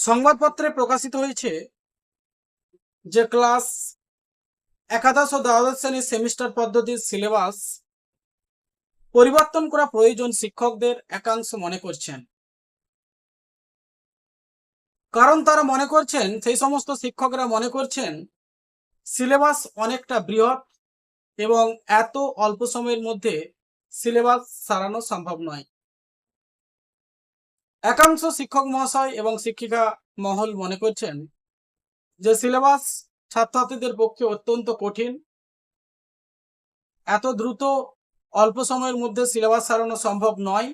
সংবাদপত্রে প্রকাশিত হয়েছে যে ক্লাস একাদশ ও দ্বাদশ শ্রেণির সেমিস্টার পদ্ধতির সিলেবাস পরিবর্তন করা প্রয়োজন শিক্ষকদের একাংশ মনে করছেন। কারণ তারা মনে করছেন, সেই সমস্ত শিক্ষকরা মনে করছেন, সিলেবাস অনেকটা বৃহৎ এবং এত অল্প সময়ের মধ্যে সিলেবাস সারানো সম্ভব নয়। একাংশ শিক্ষক মহাশয় এবং শিক্ষিকা মহল মনে করছেন যে সিলেবাস ছাত্রছাত্রীদের পক্ষে অত্যন্ত কঠিন। এত দ্রুত অল্প সময়ের মধ্যে সিলেবাস সারানো সম্ভব নয়।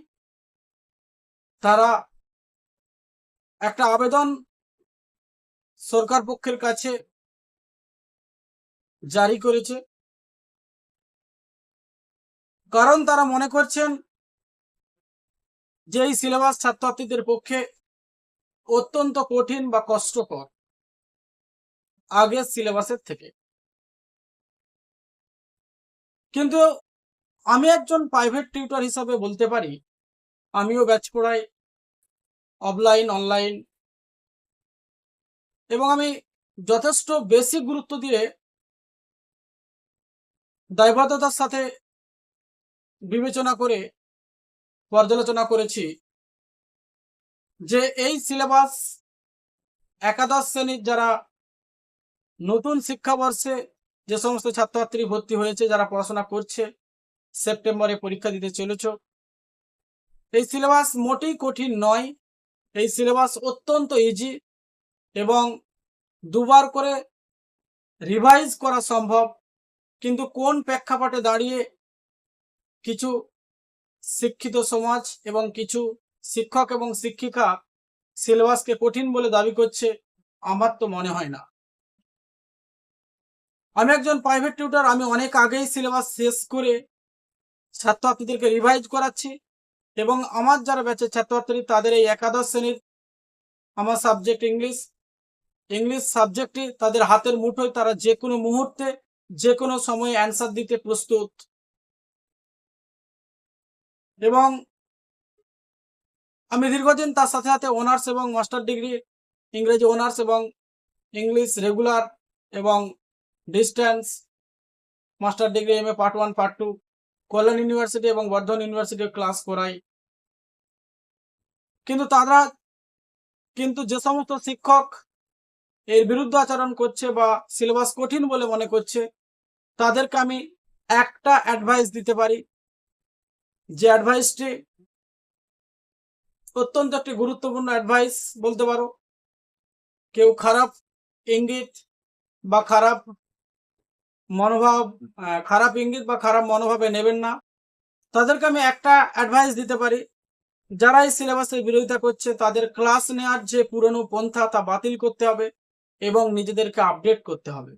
তারা একটা আবেদন সরকার পক্ষের কাছে জারি করেছে। কারণ তারা মনে করছেন যে এই সিলেবাস ছাত্রছাত্রীদের পক্ষে অত্যন্ত কঠিন বা কষ্টকর, আগের সিলেবাসের থেকে। কিন্তু আমি একজন প্রাইভেট টিউটর হিসাবে বলতে পারি, আমিও ব্যাচ পড়াই অফলাইন অনলাইন এবং আমি যথেষ্ট বেশি গুরুত্ব দিয়ে দায়বদ্ধতার সাথে বিবেচনা করে পর্যালোচনা করেছি যে এই সিলেবাস একাদশ শ্রেণির যারা নতুন শিক্ষাবর্ষে যে সমস্ত ছাত্রছাত্রী ভর্তি হয়েছে, যারা পড়াশোনা করছে, সেপ্টেম্বরে পরীক্ষা দিতে চলেছ। এই সিলেবাস মোটেই কঠিন নয়। এই সিলেবাস অত্যন্ত ইজি এবং দুবার করে রিভাইজ করা সম্ভব। কিন্তু কোন প্রেক্ষাপটে দাঁড়িয়ে কিছু শিক্ষিত সমাজ এবং কিছু শিক্ষক এবং শিক্ষিকা সিলেবাসকে কঠিন বলে দাবি করছে, আমার তো মনে হয় না। আমি একজন প্রাইভেট টিউটার আমি অনেক আগেই সিলেবাস শেষ করে ছাত্রছাত্রীদেরকে রিভাইজ করাচ্ছি এবং আমার যারা ব্যাচের ছাত্রছাত্রী, তাদের এই একাদশ শ্রেণির আমার সাবজেক্ট ইংলিশ ইংলিশ সাবজেক্টে তাদের হাতের মুঠোয় তারা যে কোনো মুহূর্তে যে কোনো সময়ে অ্যান্সার দিতে প্রস্তুত। এবং আমি দীর্ঘদিন তার সাথে সাথে অনার্স এবং মাস্টার ডিগ্রি ইংরেজি অনার্স এবং ইংলিশ রেগুলার এবং distance master degree M A part one part two Kalyan university এবং বর্ধমান ইউনিভার্সিটির ক্লাস করাই। কিন্তু তারা কিন্তু যে সমস্ত শিক্ষক এর বিরুদ্ধে আচরণ করছে বা সিলেবাস কঠিন বলে মনে করছে, তাদেরকে আমি একটা অ্যাডভাইস দিতে পারি। যে অ্যাডভাইসটি অত্যন্ত একটি গুরুত্বপূর্ণ অ্যাডভাইস বলতে পারো। কেউ খারাপ ইঙ্গিত বা খারাপ মনোভাব খারাপ ইঙ্গিত বা খারাপ মনোভাবে নেবেন না। তাদেরকে আমি একটা অ্যাডভাইস দিতে পারি। যারা এই সিলেবাসের বিরোধিতা করছে, তাদের ক্লাস নেওয়ার যে পুরনো পন্থা, তা বাতিল করতে হবে এবং নিজেদেরকে আপডেট করতে হবে।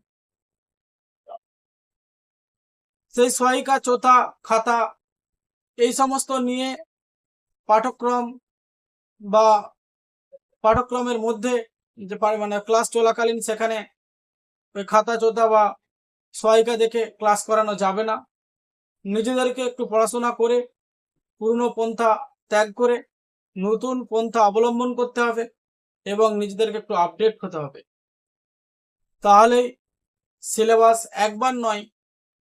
সেই সহায়িকা, চোথা, খাতা এই সমস্ত নিয়ে পাঠক্রম বা পাঠক্রমের মধ্যে যে মানে ক্লাস চলাকালীন সেখানে ওই খাতা চোথা বা সহায়িকা দেখে ক্লাস করানো যাবে না। নিজেদেরকে একটু পড়াশোনা করে, পুরনো পন্থা ত্যাগ করে, নতুন পন্থা অবলম্বন করতে হবে এবং নিজেদেরকে একটু আপডেট হতে হবে। তাহলেই সিলেবাস একবার নয়,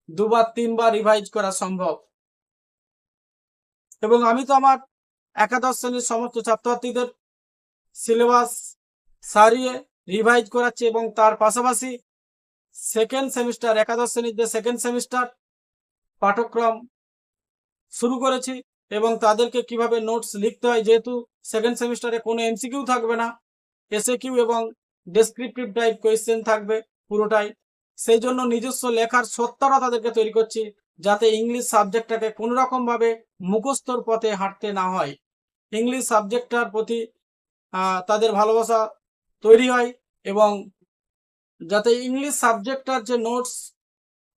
দুবার, তিনবার রিভাইজ করা সম্ভব। এবং আমি তো আমার একাদশ শ্রেণির সমস্ত ছাত্রছাত্রীদের সিলেবাস সারিয়ে রিভাইজ করাচ্ছি এবং তার পাশাপাশি সেকেন্ড সেমিস্টার একাদশ শ্রেণির যে সেকেন্ড সেমিস্টার পাঠ্যক্রম শুরু করেছি এবং তাদেরকে কীভাবে নোটস লিখতে হয়, যেহেতু সেকেন্ড সেমিস্টারে কোনো এমসিকিউ থাকবে না এসএ কিউ এবং ডেসক্রিপটিভ টাইপ কোয়েশ্চেন থাকবে পুরোটাই। সেই জন্য নিজস্ব লেখার সত্তরা তাদেরকে তৈরি করছি। যাতে ইংলিশ সাবজেক্টটাকে কোনো রকম ভাবে মুখস্থর পথে হাঁটতে না হয়। ইংলিশ সাবজেক্টটার প্রতি তাদের ভালোবাসা তৈরি হয় এবং যাতে ইংলিশ সাবজেক্টটার যে নোটস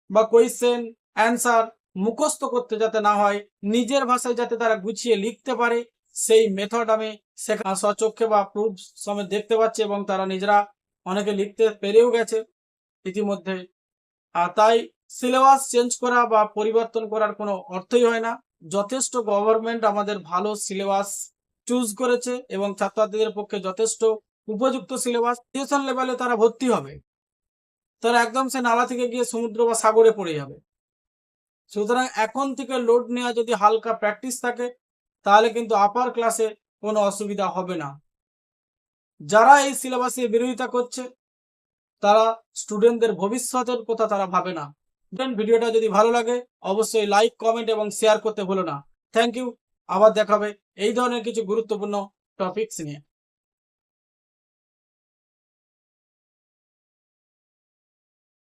বা কোয়েশ্চেন, অ্যান্সার মুখস্থ করতে যাতে না হয়, নিজের ভাষায় যাতে তারা গুছিয়ে লিখতে পারে, সেই মেথড আমি শেখা, স্বচক্ষে বা প্রুফ সমেত দেখতে পাচ্ছি এবং তারা নিজেরা অনেকে লিখতে পেরেও গেছে ইতিমধ্যে। আর তাই সিলেবাস চেঞ্জ করা বা পরিবর্তন করার কোনো অর্থই হয় না। যথেষ্ট গভর্নমেন্ট আমাদের ভালো সিলেবাস চুজ করেছে এবং ছাত্রছাত্রীদের পক্ষে যথেষ্ট উপযুক্ত সিলেবাস টিউশন লেভেলে তারা ভর্তি হবে। তারা একদম সে নালা থেকে গিয়ে সমুদ্র বা সাগরে পড়ে যাবে। সুতরাং এখন থেকে লোড নেওয়া যদি হালকা প্র্যাকটিস থাকে, তাহলে কিন্তু আপার ক্লাসে কোনো অসুবিধা হবে না। যারা এই সিলেবাসে বিরোধিতা করছে, তারা স্টুডেন্টদের ভবিষ্যতের কথা তারা ভাবে না। স্টুডেন্ট ভিডিওটা যদি ভালো লাগে, অবশ্যই লাইক কমেন্ট এবং শেয়ার করতে ভুলো না। থ্যাংক ইউ আবার দেখাবে এই ধরনের কিছু গুরুত্বপূর্ণ টপিকস নিয়ে।